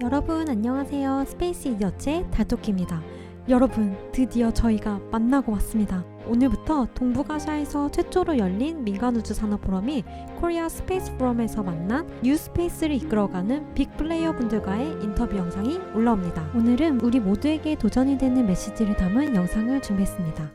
여러분 안녕하세요. 스페이스 이디어츠의 달토끼입니다. 여러분 드디어 저희가 만나고 왔습니다. 오늘부터 동북아시아에서 최초로 열린 민간 우주 산업 포럼이 코리아 스페이스 포럼에서 만난 뉴 스페이스를 이끌어가는 빅 플레이어 분들과의 인터뷰 영상이 올라옵니다. 오늘은 우리 모두에게 도전이 되는 메시지를 담은 영상을 준비했습니다.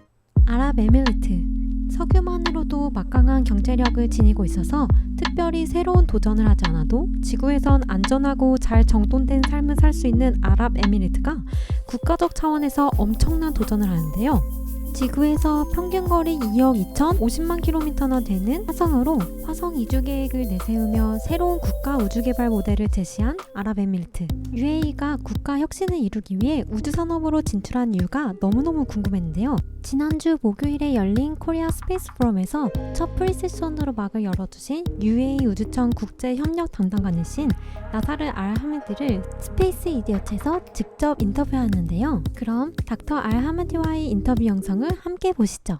아랍에미리트 석유만으로도 막강한 경제력을 지니고 있어서 특별히 새로운 도전을 하지 않아도 지구에선 안전하고 잘 정돈된 삶을 살 수 있는 아랍에미리트가 국가적 차원에서 엄청난 도전을 하는데요. 지구에서 평균 거리 2억 2,050만 킬로미터나 되는 화성으로 화성 이주 계획을 내세우며 새로운 국가 우주 개발 모델을 제시한 아랍에미리트. UAE가 국가 혁신을 이루기 위해 우주 산업으로 진출한 이유가 너무너무 궁금했는데요. 지난주 목요일에 열린 코리아 스페이스 포럼에서 첫 프리세션으로 막을 열어주신 UAE 우주청 국제 협력 담당관이신 나사르 알하메드를 스페이스 이디어츠에서 직접 인터뷰하는데요. 그럼 닥터 알하메드와의 인터뷰 영상을 함께 보시죠.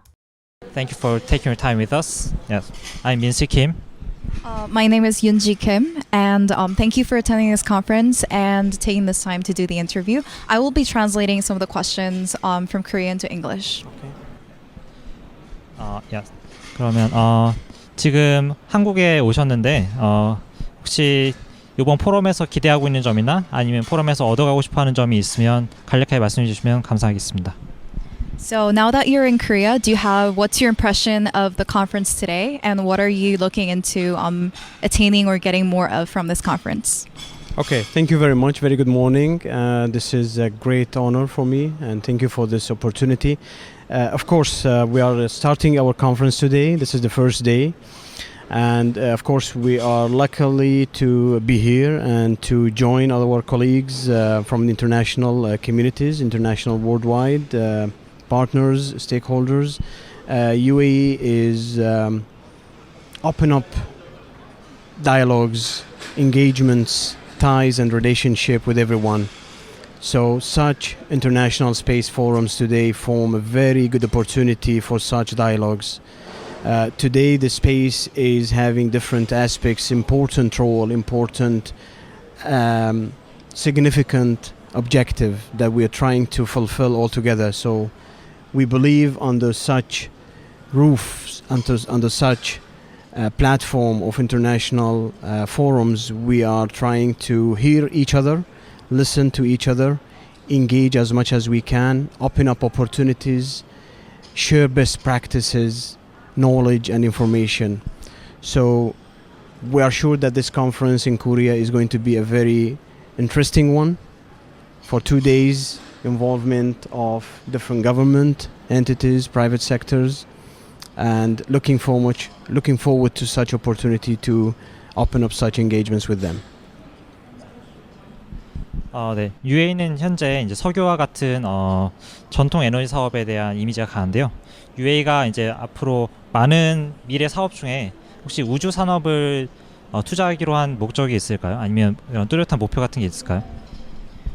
Thank you for taking your time with us. Yes, I'm Min-si Kim. Uh, my name is Yoonji Kim, and um, thank you for attending this conference and taking this time to do the interview. I will be translating some of the questions um, from Korean to English. 어, yes. 그러면 어, 지금 한국에 오셨는데 어, 혹시 이번 포럼에서 기대하고 있는 점이나 아니면 포럼에서 얻어가고 싶어하는 점이 있으면 간략하게 말씀해 주시면 감사하겠습니다. So now that you're in Korea, do you have what's your impression of the conference today, and what are you looking into um, attaining or getting more of from this conference? Okay, thank you very much. Very good morning. Uh, this is a great honor for me, and thank you for this opportunity. Uh, of course, uh, we are starting our conference today. This is the first day, and uh, of course, we are luckily to be here and to join all our colleagues uh, from international uh, communities, international worldwide partners, stakeholders. Uh, UAE is um, open up dialogues, engagements ties and relationship with everyone. So, such international space forums today form a very good opportunity for such dialogues. Uh, today, the space is having different aspects, important role, important, um, significant objective that we are trying to fulfill all together. So, we believe under such roofs, under, under such uh, platform of international uh, forums, we are trying to hear each other, listen to each other, engage as much as we can, open up opportunities, share best practices, knowledge, and information. So, we are sure that this conference in Korea is going to be a very interesting one for two days involvement of different government entities, private sectors, and looking forward looking forward to such opportunity to open up such engagements with them. 어, 네. UAE는 현재 이제 석유와 같은 어, 전통 에너지 사업에 대한 이미지가 강한데요. UAE가 이제 앞으로 많은 미래 사업 중에 혹시 우주 산업을 어, 투자하기로 한 목적이 있을까요? 아니면 이런 뚜렷한 목표 같은 게 있을까요?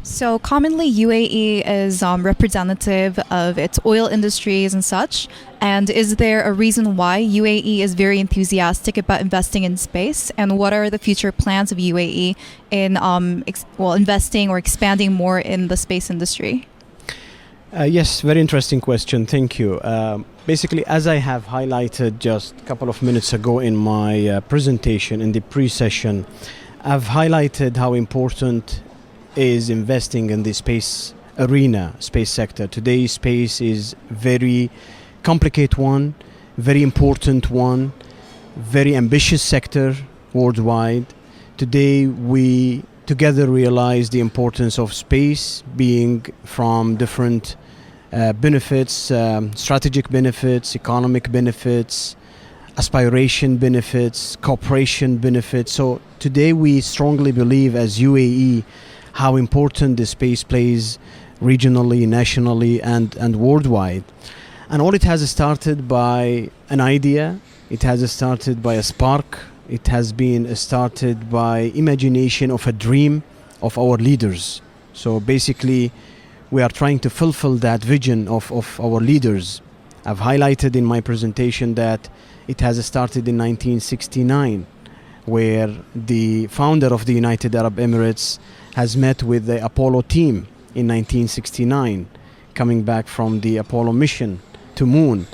So commonly, UAE is um, representative of its oil industries and such. And is there a reason why UAE is very enthusiastic about investing in space? And what are the future plans of UAE in um, ex- well investing or expanding more in the space industry? Uh, yes, very interesting question. Thank you. Um, basically, as I have highlighted just a couple of minutes ago in my uh, presentation in the pre-session, I've highlighted how important is investing in the space arena, space sector. Today, space is very complicated one, very important one, very ambitious sector worldwide. Today, we together realize the importance of space being from different uh, benefits, um, strategic benefits, economic benefits, aspiration benefits, cooperation benefits. So today we strongly believe as UAE how important the space plays regionally, nationally, and, and worldwide. And all it has started by an idea, it has started by a spark, it has been started by imagination of a dream of our leaders. So basically, we are trying to fulfill that vision of, of our leaders. I've highlighted in my presentation that it has started in 1969 where the founder of the United Arab Emirates has met with the Apollo team in 1969, coming back from the Apollo mission to moon.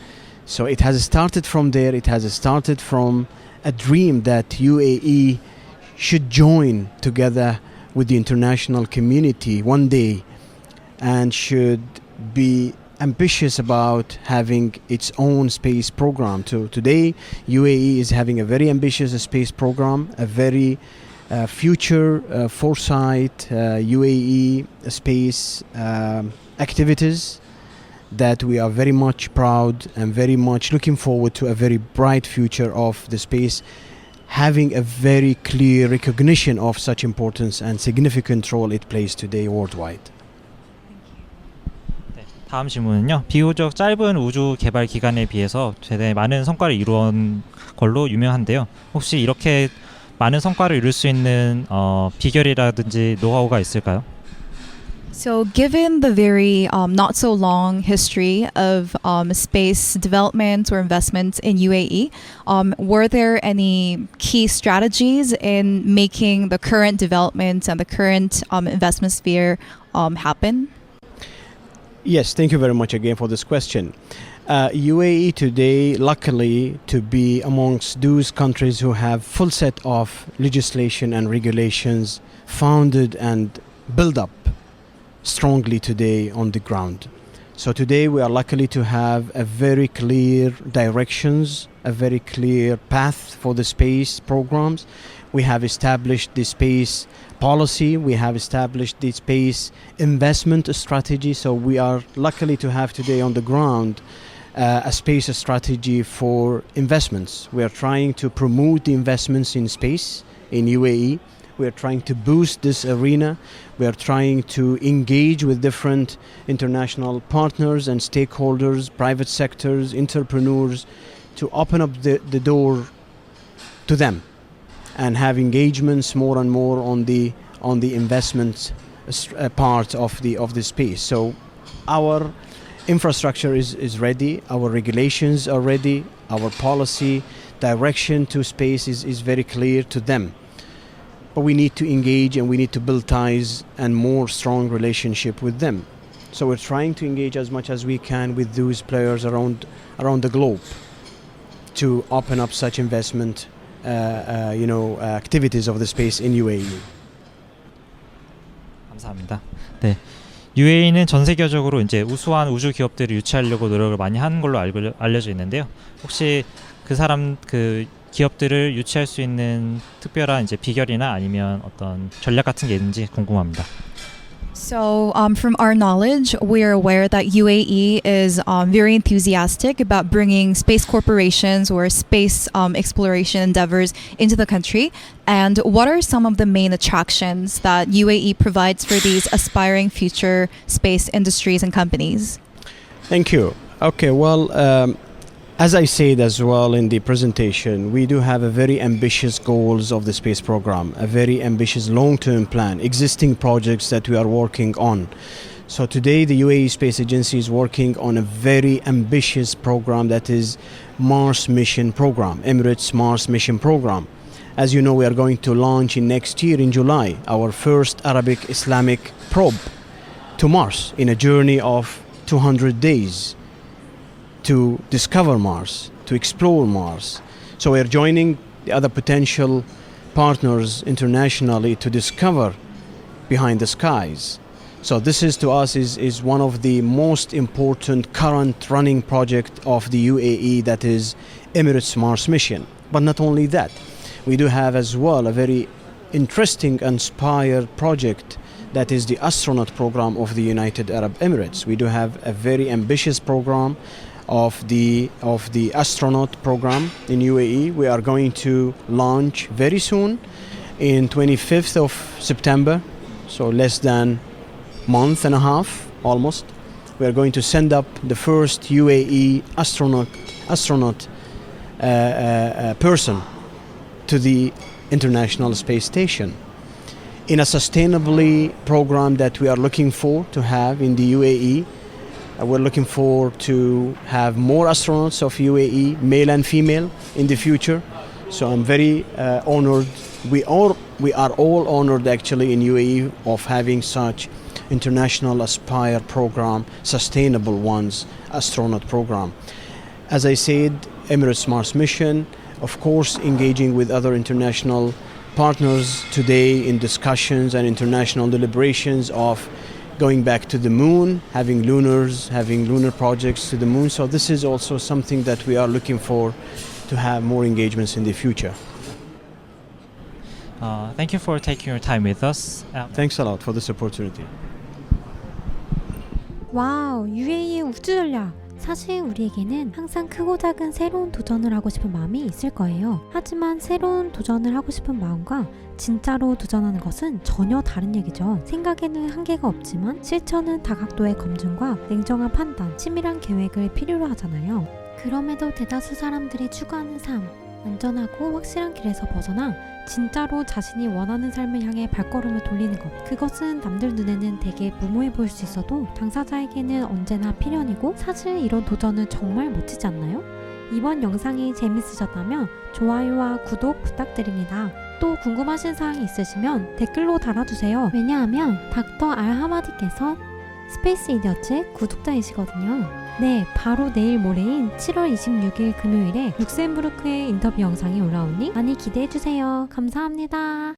So it has started from there. It has started from a dream that UAE should join together with the international community one day and should be ambitious about having its own space program. So today, UAE is having a very ambitious space program, a very uh, future uh, foresight uh, UAE space um, activities that we are very much proud and very much looking forward to a very bright future of the space having a very clear recognition of such importance and significant role it plays today worldwide. 네, 다음 질문은요. 비교적 짧은 우주 개발 기간에 비해서 되게 많은 성과를 이루은 걸로 유명한데요. 혹시 이렇게 많은 성과를 이룰 수 있는 어, 비결이라든지 노하우가 있을까요? So, given the very um, not so long history of um, space development or investments in UAE, um, were there any key strategies in making the current development and the current um, investment sphere um, happen? Yes, thank you very much again for this question. Uh, UAE today, luckily, to be amongst those countries who have full set of legislation and regulations founded and built up strongly today on the ground. So today we are luckily to have a very clear directions, a very clear path for the space programs. We have established the space policy, we have established the space investment strategy. So we are luckily to have today on the ground uh, a space strategy for investments. We are trying to promote the investments in space in UAE. We are trying to boost this arena. We are trying to engage with different international partners and stakeholders, private sectors, entrepreneurs, to open up the, the door to them and have engagements more and more on the on the investment uh, part of the of the space. So our infrastructure is, is ready, our regulations are ready, our policy direction to space is, is very clear to them but we need to engage and we need to build ties and more strong relationship with them so we're trying to engage as much as we can with those players around around the globe to open up such investment you know uh, activities of the space in UAE 감사합니다. 네. UAE는 전 세계적으로 이제 우수한 우주 기업들을 유치하려고 노력을 많이 하는 걸로 알고, 알려져 있는데요. 혹시 그 사람 그 기업들을 유치할 수 있는 특별한 이제 비결이나 아니면 어떤 전략 같은 게 있는지 궁금합니다. So, um, from our knowledge, we are aware that UAE is um, very enthusiastic about bringing space corporations or space um, exploration endeavors into the country. And what are some of the main attractions that UAE provides for these aspiring future space industries and companies? Thank you. Okay, well, um, as I said as well in the presentation, we do have a very ambitious goals of the space program, a very ambitious long-term plan, existing projects that we are working on. So today the UAE Space Agency is working on a very ambitious program that is Mars Mission Program, Emirates Mars Mission Program. As you know, we are going to launch in next year in July our first Arabic Islamic probe to Mars in a journey of 200 days to discover Mars, to explore Mars. So we're joining the other potential partners internationally to discover behind the skies. So this is to us is, is one of the most important current running project of the UAE that is Emirates Mars mission. But not only that, we do have as well a very interesting inspired project that is the astronaut program of the United Arab Emirates. We do have a very ambitious program of the of the astronaut program in UAE. We are going to launch very soon, in 25th of September, so less than month and a half almost. We are going to send up the first UAE astronaut astronaut uh, uh, uh, person to the International Space Station in a sustainably program that we are looking for to have in the UAE we're looking forward to have more astronauts of UAE, male and female, in the future. So I'm very uh, honored. We are we are all honored actually in UAE of having such international Aspire program, sustainable ones, astronaut program. As I said, Emirates Mars mission, of course, engaging with other international partners today in discussions and international deliberations of going back to the moon, having lunars, having lunar projects to the moon. So this is also something that we are looking for to have more engagements in the future. Uh, thank you for taking your time with us. Uh, Thanks a lot for this opportunity. 와우, UAE 우주 전략. 사실 우리에게는 항상 크고 작은 새로운 도전을 하고 싶은 마음이 있을 거예요. 하지만 새로운 도전을 하고 싶은 마음과 진짜로 도전하는 것은 전혀 다른 얘기죠. 생각에는 한계가 없지만 실천은 다각도의 검증과 냉정한 판단, 치밀한 계획을 필요로 하잖아요. 그럼에도 대다수 사람들이 추구하는 삶, 안전하고 확실한 길에서 벗어나 진짜로 자신이 원하는 삶을 향해 발걸음을 돌리는 것. 그것은 남들 눈에는 되게 무모해 보일 수 있어도 당사자에게는 언제나 필연이고 사실 이런 도전은 정말 멋지지 않나요? 이번 영상이 재밌으셨다면 좋아요와 구독 부탁드립니다. 또 궁금하신 사항이 있으시면 댓글로 달아주세요. 왜냐하면 닥터 알하마디께서 스페이스 이디어츠의 구독자이시거든요. 네, 바로 내일 모레인 7월 26일 금요일에 룩셈부르크의 인터뷰 영상이 올라오니 많이 기대해주세요. 감사합니다.